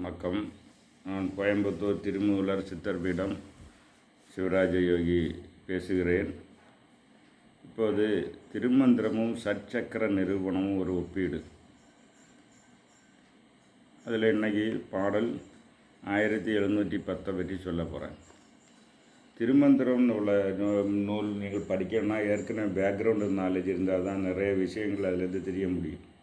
வணக்கம். நான் கோயம்புத்தூர் திருமூலர் சித்தர்பீடம் சிவராஜ யோகி பேசுகிறேன். இப்போது திருமந்திரமும் சற்சக்கர நிரூபணமும் ஒரு ஒப்பீடு. அதில் இன்னைக்கு பாடல் ஆயிரத்தி எழுநூற்றி பத்தை பற்றி சொல்ல போகிறேன் திருமந்திரம்னு உள்ள நூ- நூல் நீங்கள் படிக்கணும்னா ஏற்கனவே பேக்ரவுண்டு நாலேஜ் இருந்தால் தான் நிறைய விஷயங்கள் அதிலேருந்து தெரிய முடியும்.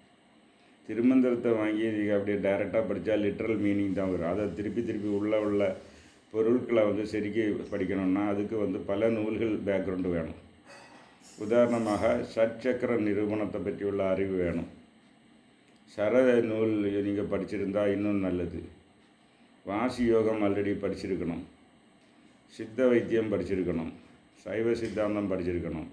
திருமந்திரத்தை வாங்கி நீங்கள் அப்படியே டைரெக்டாக படித்தா லிட்ரல் மீனிங் தான் வரும். அதை திருப்பி திருப்பி உள்ள உள்ள பொருட்களை வந்து செதுக்கி படிக்கணும்னா அதுக்கு வந்து பல நூல்கள் பேக்ரவுண்டு வேணும். உதாரணமாக சற்சக்கர நிரூபணத்தை பற்றி உள்ள அறிவு வேணும். சர நூல் நீங்கள் படிச்சிருந்தா இன்னும் நல்லது. வாசி யோகம் ஆல்ரெடி படிச்சிருக்கணும். சித்த வைத்தியம் படிச்சிருக்கணும். சைவ சித்தாந்தம் படிச்சிருக்கணும்.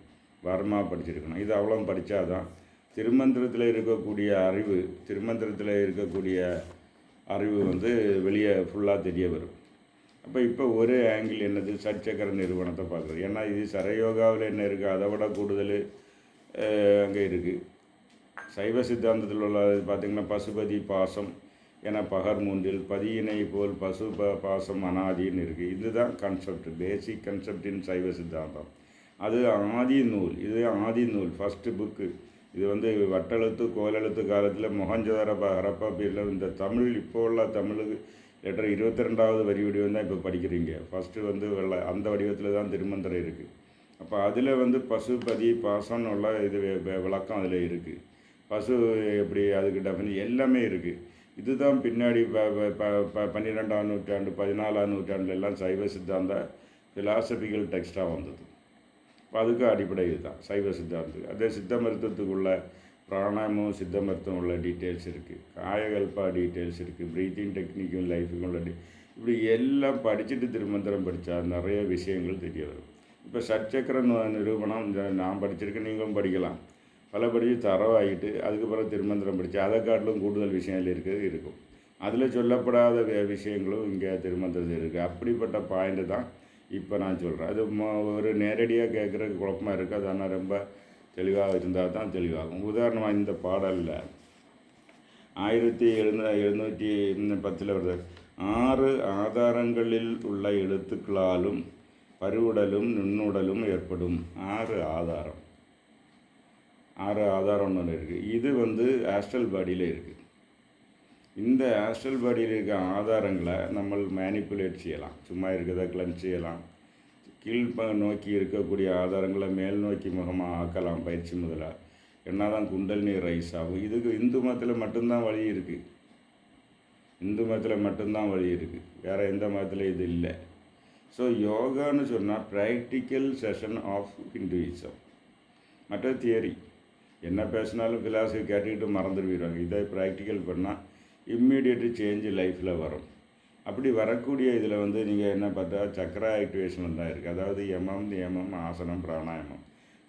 வர்மா படிச்சிருக்கணும். இது அவ்வளோ படித்தாதான் திருமந்திரத்தில் இருக்கக்கூடிய அறிவு திருமந்திரத்தில் இருக்கக்கூடிய அறிவு வந்து வெளியே ஃபுல்லாக தெரிய வரும். அப்போ இப்போ ஒரு ஆங்கிள் என்னது? சர்ச்சக்கர நிறுவனத்தை பார்க்குறது. ஏன்னா இது சரயோகாவில் என்ன இருக்குது அதை விட கூடுதல் அங்கே இருக்குது சைவ சித்தாந்தத்தில் உள்ள பார்த்திங்கன்னா பசுபதி பாசம் என பகர் மூன்றில் பதியினை போல் பசு ப பாசம் அனாதின்னு இருக்குது இதுதான் கான்செப்ட் பேசிக் கன்செப்டின் இன் சைவ சித்தாந்தம். அது ஆதி நூல். இது ஆதி நூல் ஃபஸ்ட்டு புக்கு இது வந்து வட்டெழுத்து கோலெழுத்து காலத்தில் மொஹஞ்சதார ஹரப்பா பீரியடில் இந்த தமிழ் இப்போ உள்ள தமிழுக்கு லெட்டர் இருபத்தி ரெண்டாவது வரி வடிவம் தான் இப்போ படிக்கிறீங்க. ஃபஸ்ட்டு வந்து வெள்ள அந்த வடிவத்தில் தான் திருமந்திரம் இருக்குது அப்போ அதில் வந்து பசுபதி பாசம்னு உள்ள இது விளக்கம் அதில் இருக்குது பசு எப்படி அதுக்கு டெஃபினி எல்லாமே இருக்குது இதுதான் பின்னாடி ப பன்னிரெண்டாம் நூற்றாண்டு பதினாலாம் நூற்றாண்டுல எல்லாம் சைவ சித்தாந்த ஃபிலாசபிக்கல் டெக்ஸ்டாக வந்தது. இப்போ அதுக்கும் அடிப்படை இதுதான் சைவ சித்தாந்தத்துக்கு. அதே சித்த மருத்துவத்துக்குள்ள பிராணாயமும் சித்த மருத்துவம் உள்ள டீட்டெயில்ஸ் இருக்குது காயகல்பா டீட்டெயில்ஸ் இருக்குது ப்ரீத்திங் டெக்னிக்கும் லைஃபுக்கும் உள்ள டீ இப்படி எல்லாம் படிச்சுட்டு திருமந்திரம் படித்தா நிறைய விஷயங்கள் தெரிய வரும். இப்போ சச்சக்கர நிரூபணம் இந்த நான் படிச்சிருக்கேன் நீங்களும் படிக்கலாம். பல படித்து தரவாகிட்டு அதுக்கப்புறம் திருமந்திரம் படித்து அதை காட்டிலும் கூடுதல் விஷயங்கள் இருக்கிறது இருக்கும். அதில் சொல்லப்படாத விஷயங்களும் இங்கே திருமந்திரத்தில் இருக்குது அப்படிப்பட்ட பாயிண்ட்டு தான் இப்போ நான் சொல்கிறேன். அது ம- ஒரு நேரடியாக கேட்குறதுக்கு குழப்பமாக இருக்குது. அது ஆனால் ரொம்ப தெளிவாக இருந்தால் தான் தெளிவாகும். உதாரணமாக இந்த பாடலில் ஆயிரத்தி எழுநூ எழுநூற்றி பத்தில் வருது. ஆறு ஆதாரங்களில் உள்ள எழுத்துக்களாலும் பருவுடலும் நுண்ணுடலும் ஏற்படும். ஆறு ஆதாரம். ஆறு ஆதாரம் ஒன்று இருக்குது இது வந்து ஆஸ்ட்ரல் பாடியில் இருக்குது இந்த ஆஸ்ட்ரல் பாடியில் இருக்க ஆதாரங்களை நம்ம மேனிப்புலேட் செய்யலாம். சும்மா இருக்கிறத கிளம் செய்யலாம். கீழ் நோக்கி இருக்கக்கூடிய ஆதாரங்களை மேல் நோக்கி முகமாக ஆக்கலாம் பயிற்சி முதலாக என்னதான் நீர் ரைஸ் ஆகும். இதுக்கு இந்து மதத்தில் மட்டும்தான் வழி இருக்குது இந்து மதத்தில் மட்டும்தான் வழி இருக்குது வேறு எந்த மதத்தில் இது இல்லை. ஸோ யோகான்னு சொன்னால் ப்ராக்டிக்கல் செஷன் ஆஃப் ஹிந்துவிசம் மற்ற தியரி என்ன பேசினாலும் ஃபிலாசபி கேட்டுக்கிட்டு மறந்துடுவாங்க இதை ப்ராக்டிக்கல் பண்ணால் இம்மீடியட் சேஞ்ச் லைஃப்பில் வரும். அப்படி வரக்கூடிய இதில் வந்து நீங்கள் என்ன பார்த்தா சக்கர ஆக்டிவேஷன் தான் இருக்குது அதாவது யமம் நியமம் ஆசனம் பிராணாயாமம்.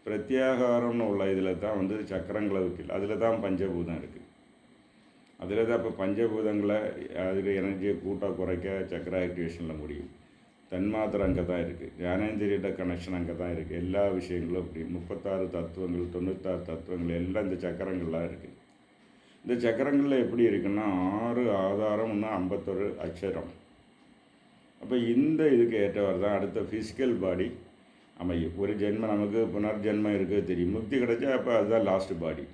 பிரத்யாகாரம்னு உள்ள இதில் தான் வந்து சக்கரங்களை வைக்கல அதில் தான் பஞ்சபூதம் இருக்குது அதில் தான் இப்போ பஞ்சபூதங்களை அதுக்கு எனர்ஜியை கூட்டாக குறைக்க சக்கர ஆக்டிவேஷனில் முடியும். தன்மாத்திரை அங்கே தான் இருக்குது ஞானேந்திரியிட்ட கனெக்ஷன் அங்கே தான் இருக்குது எல்லா விஷயங்களும் அப்படி முப்பத்தாறு தத்துவங்கள் தொண்ணூத்தாறு தத்துவங்கள் எல்லாம் இந்த சக்கரங்கள்லாம் இருக்குது இந்த சக்கரங்களில் எப்படி இருக்குன்னா ஆறு ஆதாரம் ஒன்று ஐம்பத்தொரு அக்ஷரம். அப்போ இந்த இதுக்கு ஏற்றவர் தான் அடுத்த ஃபிசிக்கல் பாடி அமையும். ஒரு ஜென்மம் நமக்கு புனர்ஜென்மம் இருக்குது தெரியும். முக்தி கிடைச்சா அப்போ அதுதான் லாஸ்ட் பாடி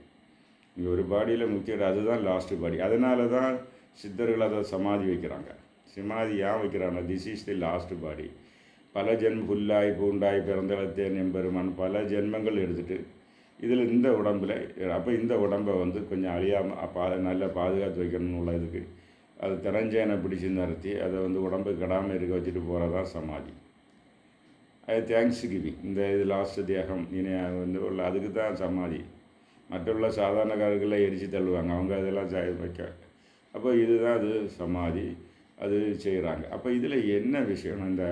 இங்கே ஒரு பாடியில் முக்தி கிடையாது அதுதான் லாஸ்ட் பாடி அதனால தான் சித்தர்கள் அதை சமாதி வைக்கிறாங்க. சமாதி ஏன் வைக்கிறாங்க this is the last body பல ஜென்ம புல்லாய் பூண்டாய் பிறந்தளத்தேன் எம்பெருமான் பல ஜென்மங்கள் எடுத்துகிட்டு இதில் இந்த உடம்பில் அப்போ இந்த உடம்பை வந்து கொஞ்சம் அழியாமல் பா நல்லா பாதுகாத்து வைக்கணும்னு உள்ள இதுக்கு அது திறஞ்சேனை பிடிச்சி நிறுத்தி அதை வந்து உடம்பு கெடாமல் இருக்க வச்சுட்டு போகிறதான் சமாதி. அது தேங்க்ஸ் கிவிங் இந்த இது லாஸ்ட் தேகம் இனி வந்து உள்ள அதுக்கு தான் சமாதி. மற்றுள்ள சாதாரண காரர்களை எரித்து தள்ளுவாங்க அவங்க அதெல்லாம் செய் வைக்க. அப்போ இதுதான் அது சமாதி அது செய்கிறாங்க அப்போ இதில் என்ன விஷயம் இந்த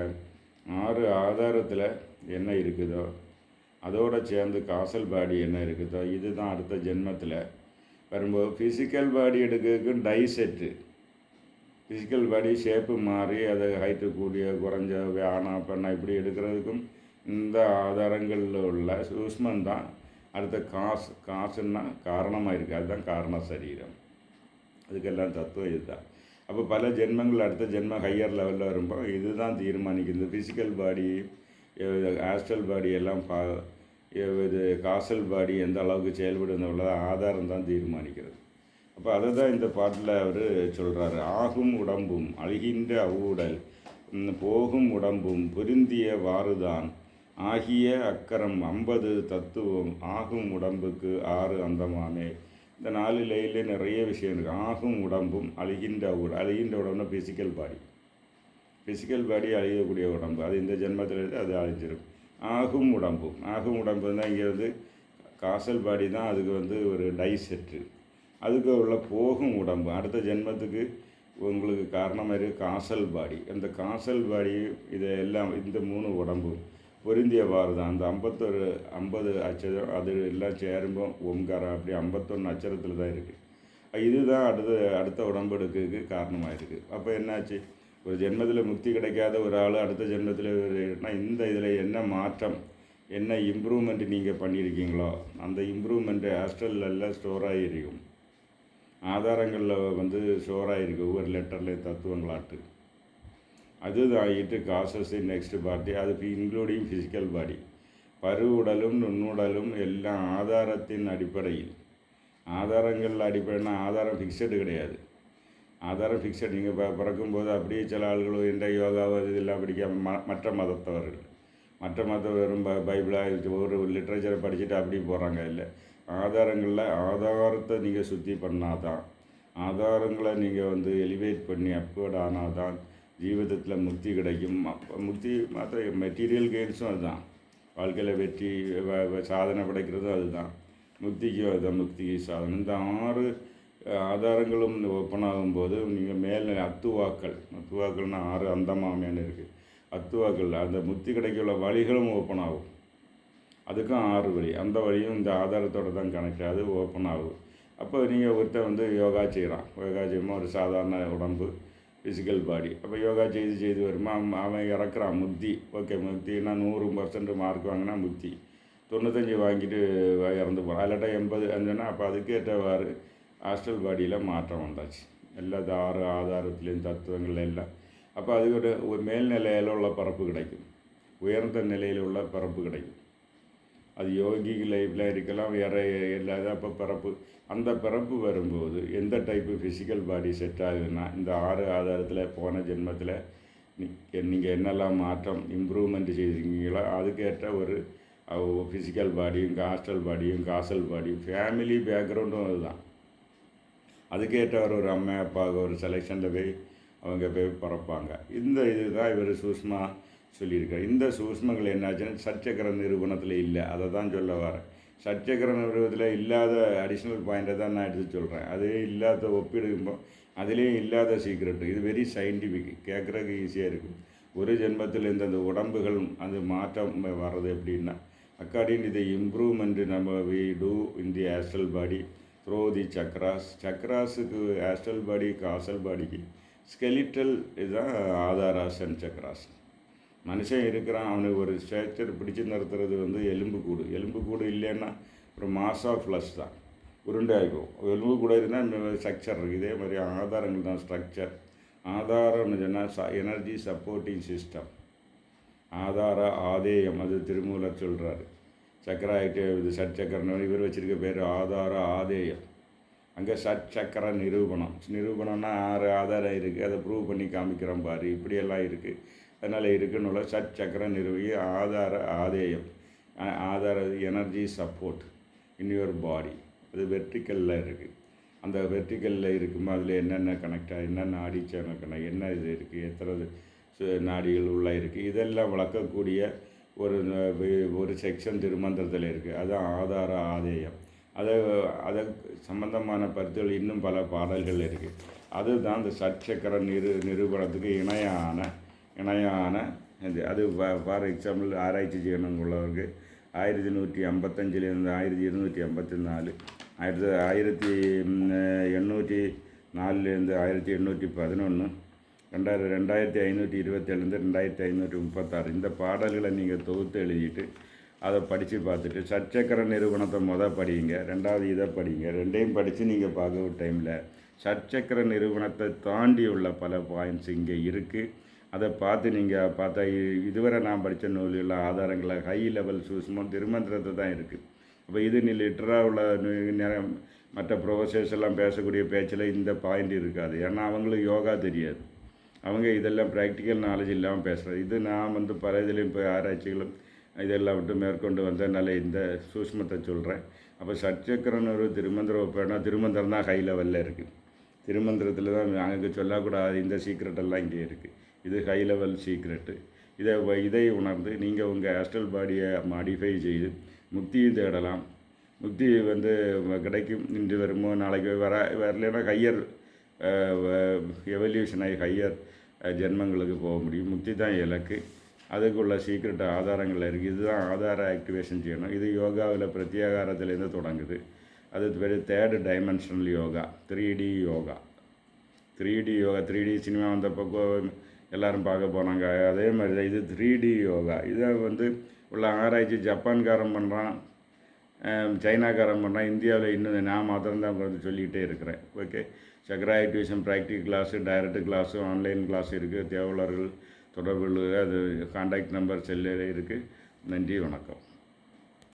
ஆறு ஆதாரத்தில் என்ன இருக்குதோ அதோடு சேர்ந்து காசல் பாடி என்ன இருக்குதோ? இதுதான் அடுத்த ஜென்மத்தில் வரும்போது ஃபிசிக்கல் பாடி எடுக்கிறதுக்கு டை செட்டு ஃபிசிக்கல் பாடி ஷேப்பு மாறி அதை ஹைட்டு கூடிய குறைஞ்ச ஆனா பெண்ணா இப்படி எடுக்கிறதுக்கும் இந்த ஆதாரங்களில் உள்ள சூஷ்மம் தான் அடுத்த காசு காசுன்னா காரணமாக இருக்குது அதுதான் காரண சரீரம். அதுக்கெல்லாம் தத்துவம் இதுதான். அப்போ பல ஜென்மங்கள் அடுத்த ஜென்மம் ஹையர் லெவலில் வரும்போது இதுதான் தீர்மானிக்குது ஃபிசிக்கல் பாடி ஆஸ்ட்ரல் பாடி எல்லாம் பா இது காசல் பாடி எந்த அளவுக்கு செயல்படுது உள்ளதை ஆதாரம் தான் தீர்மானிக்கிறது. அப்போ அதை தான் இந்த பாட்டில் அவர் சொல்கிறாரு ஆகும் உடம்பும் அழுகின்ற அவ்வுடல் போகும் உடம்பும் பொருந்திய வாறுதான். ஆகிய அக்கரம் ஐம்பது தத்துவம் ஆகும் உடம்புக்கு ஆறு அந்தமாமே. இந்த நாலு லைன்ல நிறைய விஷயம் இருக்குது ஆகும் உடம்பும் அழுகின்ற உடல் அழுகின்ற உடம்புனா ஃபிசிக்கல் பாடி ஃபிசிக்கல் பாடி அழியக்கூடிய உடம்பு. அது இந்த ஜென்மத்தில் அது அழிஞ்சிருக்கும் ஆகும் உடம்பும் ஆகும் உடம்பு தான் இங்கே வந்து காசல் பாடி தான் அதுக்கு வந்து ஒரு டை செட்டு. அதுக்கு உள்ள போகும் உடம்பு. அடுத்த ஜென்மத்துக்கு உங்களுக்கு காரணமாக இருக்குது காசல் பாடி. அந்த காசல் பாடி இதை எல்லாம் இந்த மூணு உடம்பும் பொருந்தியவாறு தான். அந்த ஐம்பத்தொரு ஐம்பது அச்சரம் அது எல்லாம் சேரும்போது ஓம்காரம் அப்படி ஐம்பத்தொன்று அச்சரத்தில் தான் இருக்குது இதுதான் அடுத்த அடுத்த உடம்பெடுக்கிறதுக்கு காரணமாக இருக்குது அப்போ என்னாச்சு? ஒரு ஜென்மத்தில் முக்தி கிடைக்காத ஒரு ஆள் அடுத்த ஜென்மத்தில் இந்த இதில் என்ன மாற்றம்? என்ன இம்ப்ரூவ்மெண்ட் நீங்கள் பண்ணியிருக்கீங்களோ அந்த இம்ப்ரூவ்மெண்ட்டு ஹாஸ்டல்லாம் ஸ்டோர் ஆகிருக்கும் ஆதாரங்களில் வந்து ஸ்டோர் ஆகிருக்கு ஒவ்வொரு லெட்டர்லேயும் தத்துவங்களாட்டு அதுதான் ஆகிட்டு காசஸ் நெக்ஸ்ட் பார்ட்டி அது இன்க்ளூடிங் ஃபிசிக்கல் பாடி பருவுடலும் நுண்ணுடலும் எல்லாம் ஆதாரத்தின் அடிப்படையில். ஆதாரங்கள் அடிப்படைனா ஆதாரம் ஃபிக்ஸடு கிடையாது. ஆதாரம் ஃபிக்ஸட் நீங்கள் ப பிறக்கும்போது அப்படியே சில ஆள்கள் எந்த யோகாவோ இதெல்லாம் படிக்காம ம மற்ற மதத்தவர்கள். மற்ற மதம் வெறும் ப பைபிளாக ஒரு லிட்ரேச்சரை படிச்சுட்டு அப்படி போகிறாங்க இல்லை. ஆதாரங்களில் ஆதாரத்தை நீங்கள் சுத்தி பண்ணாதான் ஆதாரங்களை நீங்கள் வந்து எலிவேட் பண்ணி அப்வேர்ட் ஆனால் தான் ஜீவிதத்தில் முக்தி கிடைக்கும். முக்தி மாத்திரம் மெட்டீரியல் கெயின்ஸும் அதுதான். வாழ்க்கையில் வெற்றி வ- சாதனை படைக்கிறதும் அதுதான். முக்திக்கும் அதுதான் முக்திக்கு சாதனை. இந்த ஆறு ஆதாரங்களும் ஓப்பன் ஆகும்போது நீங்கள் மேல் அத்துவாக்கள். அத்துவாக்கள்னா ஆறு அந்தமாமேன்னு இருக்குது அத்துவாக்கள் அந்த முத்தி கிடைக்குள்ள வழிகளும் ஓப்பன் ஆகும் அதுக்கும் ஆறு வழி. அந்த வழியும் இந்த ஆதாரத்தோட தான் கனெக்ட். அது ஓப்பன் ஆகும் அப்போ நீங்கள் ஒருத்தன் வந்து யோகா செய்கிறான் யோகா செய்யும்போது ஒரு சாதாரண உடம்பு ஃபிசிக்கல் பாடி அப்போ யோகா செய்து செய்து வருமா அவன் இறக்குறான். முத்தி. ஓகே முத்தின்னா நூறு பர்சன்ட் மார்க் வாங்கினா முத்தி. தொண்ணூத்தஞ்சு வாங்கிட்டு இறந்து போகிறான் இல்லாட்டா எண்பது. அஞ்சுன்னா அப்போ அதுக்கேற்றவாறு ஹாஸ்டல் பாடியில் மாற்றம் வந்தாச்சு. எல்லா இந்த ஆறு ஆதாரத்துலேயும் தத்துவங்கள் எல்லாம். அப்போ அதுக்கு ஒரு ஒரு மேல்நிலையில் உள்ள பரப்பு கிடைக்கும். உயர்ந்த நிலையில் உள்ள பரப்பு கிடைக்கும். அது யோகி லைஃப்பில் இருக்கலாம் வேறு இல்லாத அப்போ பிறப்பு அந்த பிறப்பு வரும்போது எந்த டைப்பு ஃபிசிக்கல் பாடி செட் ஆகுதுன்னா இந்த ஆறு ஆதாரத்தில் போன ஜென்மத்தில் நீங்கள் என்னெல்லாம் மாற்றம் இம்ப்ரூவ்மெண்ட் செய்திருக்கீங்களோ அதுக்கேற்ற ஒரு ஃபிசிக்கல் பாடியும் ஹாஸ்டல் பாடியும் காசல் பாடியும் ஃபேமிலி பேக்ரவுண்டும் அதுதான். அதுக்கேற்றவர் ஒரு அம்மை அம்மா அப்பாவுக்கு ஒரு செலெக்ஷனில் போய் அவங்க போய் பிறப்பாங்க. இந்த இதுதான் இவர் சூஷ்மா சொல்லியிருக்கார். இந்த சூஷ்மங்கள் என்னாச்சுன்னா சச்சக்கர நிரூபணத்தில் இல்லை. அதை தான் சொல்ல வரேன் சச்சக்கர நிறுவனத்தில் இல்லாத அடிஷ்னல் பாயிண்ட்டை தான் நான் எடுத்து சொல்கிறேன் அது இல்லாத ஒப்பிடும்போது அதுலேயும் இல்லாத சீக்ரெட் இது வெரி சயின்டிஃபிக் கேட்குறதுக்கு ஈஸியாக இருக்கும். ஒரு ஜென்மத்தில் இந்தந்த உடம்புகள் அது மாற்றம் வர்றது எப்படின்னா அக்கார்டிங் தி இம்ப்ரூவ்மெண்ட் நம்ம we do in the astral body through the chakras சக்ராஸுக்கு astral பாடிக்கு ஆசல் பாடிக்கு ஸ்கெலிட்டல் இதுதான் ஆதாராஸ் அண்ட் சக்ராஸ் மனுஷன் இருக்கிறான் அவனுக்கு ஒரு ஸ்ட்ரக்சர் பிடிச்சு நிறுத்துறது வந்து எலும்பு கூடு. எலும்பு கூடு இல்லைன்னா ஒரு மாஸ் ஆஃப் ஃப்ளஷ் தான். உருண்டை ஆகும் எலும்பு கூட இருந்தால் ஸ்ட்ரக்சர் இருக்குது இதே மாதிரி ஆதாரங்கள் தான் ஸ்ட்ரக்சர் ஆதாரம்னு சொன்னால் எனர்ஜி சப்போர்ட்டிங் சிஸ்டம் ஆதார ஆதேயம் அது திருமூலர் சொல்கிறாரு சக்கராயிட்டு இது சட்சக்கரன் இவர் வச்சிருக்க பேர் ஆதார ஆதேயம். அங்கே சட்சக்கர நிரூபணம். நிரூபணம்னா ஆறு ஆதாரம் இருக்குது அதை ப்ரூவ் பண்ணி காமிக்கிறோம் பாரு. இப்படியெல்லாம் இருக்குது அதனால் இருக்குன்னு உள்ள சட்சக்கர நிறுவி ஆதார ஆதேயம். ஆதார energy support in your body அது வெர்டிக்கலில் இருக்குது அந்த வெர்டிக்கலில் இருக்குமா அதில் என்னென்ன கனெக்டாக என்னென்ன நாடி சேனல் கனெக்ட் என்ன இது இருக்குது எத்தனை சு- நாடிகள் உள்ளே இருக்குது இதெல்லாம் வளர்க்கக்கூடிய ஒரு ஒரு செக்ஷன் திருமந்திரத்தில் இருக்குது அதுதான் ஆதார ஆதேயம். அதை அதை சம்பந்தமான பருத்துகள் இன்னும் பல பாடல்கள் இருக்குது அதுதான் இந்த சட்சக்கர நிரு நிரூபணத்துக்கு இணையான இணையான இது. அது ஃபார் எக்ஸாம்பிள் ஆராய்ச்சி செய்யணும் உள்ளவருக்கு ஆயிரத்தி நூற்றி ஐம்பத்தஞ்சிலேருந்து ஆயிரத்தி இருநூற்றி ஐம்பத்தி நாலு ஆயிரத்தி ஆயிரத்தி எண்ணூற்றி நாலுலேருந்து ஆயிரத்தி எண்ணூற்றி பதினொன்று ரெண்டாயிரம் ரெண்டாயிரத்தி ஐநூற்றி இருபத்தேழுலேருந்து ரெண்டாயிரத்தி ஐநூற்றி முப்பத்தாறு. இந்த பாடல்களை நீங்கள் தொகுத்து எழுதிட்டு அதை படித்து பார்த்துட்டு சச்சக்கர நிறுவனத்தை மொதல் படிங்க ரெண்டாவது இதை படிங்க ரெண்டையும் படித்து நீங்கள் பார்க்க டைமில் சச்சக்கர நிறுவனத்தை தாண்டி உள்ள பல பாயிண்ட்ஸ் இங்கே இருக்குது அதை பார்த்து நீங்கள் பார்த்தா இதுவரை நான் படித்த நூலில் ஆதாரங்களை ஹை லெவல் சூஸ்மம் திருமந்திரத்தை தான் இருக்குது அப்போ இது நீ லிட்டராக உள்ள நேரம் மற்ற ப்ரொஃபஸர்ஸ் எல்லாம் பேசக்கூடிய பேச்சில் இந்த பாயிண்ட் இருக்காது. ஏன்னா அவங்களுக்கு யோகா தெரியாது. அவங்க இதெல்லாம் ப்ராக்டிக்கல் நாலேஜ் இல்லாமல் பேசுகிறது இது நான் வந்து பல இதுலேயும் போய் ஆராய்ச்சிகளும் இதெல்லாம் விட்டு மேற்கொண்டு வந்ததுனால இந்த சூஷ்மத்தை சொல்கிறேன் அப்போ சட்சக்கரன் ஒரு திருமந்திரம் வைப்பேன்னா திருமந்திரம் தான் ஹை லெவலில் இருக்குது திருமந்திரத்தில் தான் அங்கே சொல்லக்கூடாது இந்த சீக்ரெட் எல்லாம் இங்கே இருக்குது இது ஹை லெவல் சீக்ரெட்டு இதை வ- இதை உணர்ந்து நீங்கள் உங்கள் ஆஸ்ட்ரல் பாடியை மாடிஃபை செய்து முக்தியும் தேடலாம். முக்தி வந்து கிடைக்கும். இன்று வருமோ நாளைக்கு வர வரலைன்னா ஹையர் எவல்யூஷன் ஆகி ஹையர் ஜென்மங்களுக்கு போக முடியும். முக்தி தான் இலக்கு. அதுக்குள்ள சீக்ரெட் ஆதாரங்கள் இருக்குது இதுதான் ஆதார ஆக்டிவேஷன் செய்யணும். இது யோகாவில் பிரத்யேகாரத்துலேருந்து தொடங்குது. அது பேர் third dimensional yoga three D yoga three D yoga three D cinema வந்தப்போ கோ- எல்லாரும் பார்க்க போனாங்க. அதே மாதிரி தான் இது த்ரீ டி யோகா இதை வந்து உள்ள ஆராய்ச்சி ஜப்பான்காரன் பண்ணுறான் சைனாக்காரன் பண்ணுறான் இந்தியாவில் இன்னும் நான் மாத்திரம்தான் வந்து சொல்லிக்கிட்டே இருக்கிறேன். Okay chakra tuition practical class direct class online class இருக்குது தேவலர்கள் தொடர்பு அது காண்டாக்ட் நம்பர் செல்லில் இருக்குது நன்றி வணக்கம்.